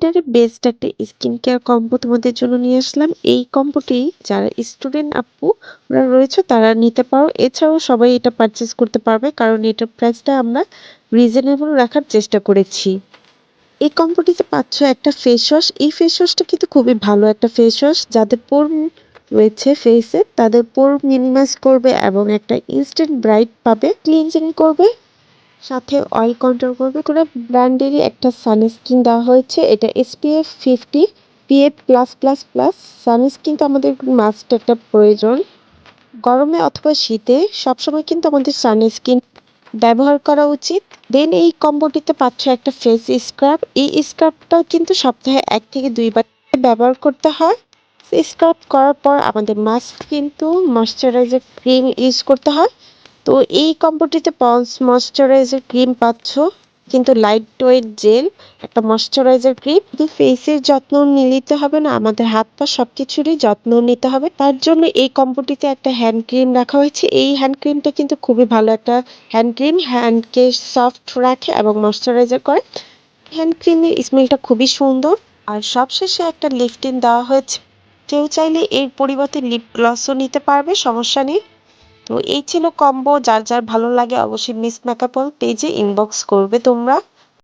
ল্যাভেন্ডারের best একটা skin care combo তোমাদের জন্য নিয়ে আসলাম। এই কম্বোটি যারা স্টুডেন্ট আপু, ওরা রয়েছে, তারা নিতে পারো। এছাড়াও সবাই এটা পারচেস করতে পারবে, কারণ এটার প্রাইসটা আমরা রিজনেবল রাখার চেষ্টা করেছি। এই কম্বোটিতে পাচ্ছ একটা ফেস ওয়াশ এই ফেস ওয়াশটা কিন্তু খুবই ভালো একটা ফেস ওয়াশ যাদের পোর রয়েছে ফেসে তাদের পোর মিনিমাইজ করবে এবং একটা ইনস্ট্যান্ট ব্রাইট পাবে। ক্লিনজিং করবে। সাথে অয়েল কন্ট্রোল করবে। কোনো ব্র্যান্ডেরই একটা সানস্ক্রিন দেওয়া হয়েছে। এটা SPF fifty PF plus plus plus sunscreen তো আমাদের মাস্ট একটা প্রয়োজন। গরমে অথবা শীতে সবসময় কিন্তু আমাদের সানস্ক্রিন ব্যবহার করা উচিত। দেন এই কম্বোটিতে পাচ্ছ একটা ফেস স্ক্রাব এই স্ক্রাবটাও কিন্তু সপ্তাহে এক থেকে দুইবার ব্যবহার করতে হয়। স্ক্রাব করার পর আমাদের মাস্ক কিন্তু ময়শ্চারাইজার ক্রিম ইউজ করতে হয়। তো এই কম্বোটিতে পন্স ময়শ্চারাইজার ক্রিম পাচ্ছ, কিন্তু লাইট ওয়েট জেল একটা ময়শ্চারাইজার ক্রিম ফেসের যত্ন নিতে হবে না, আমাদের হাত পা সবকিছুরই যত্ন নিতে হবে। তার জন্য এই কম্বোটিতে একটা হ্যান্ড ক্রিম রাখা হয়েছে। এই হ্যান্ড ক্রিমটা কিন্তু খুবই ভালো একটা হ্যান্ড ক্রিম হ্যান্ডকে সফট রাখে এবং ময়শ্চারাইজার করে। হ্যান্ড ক্রিমের স্মেলটা খুবই সুন্দর। আর সবশেষে একটা লিফটিন দেওয়া হয়েছে। কেউ চাইলে এর পরিবর্তে লিপ গ্লসও নিতে পারবে, সমস্যা নেই। তো এই ছিল কম্বো যার যার ভালো লাগে অবশ্যই মিস মেকআপল পেজে ইনবক্স করবে তোমরা।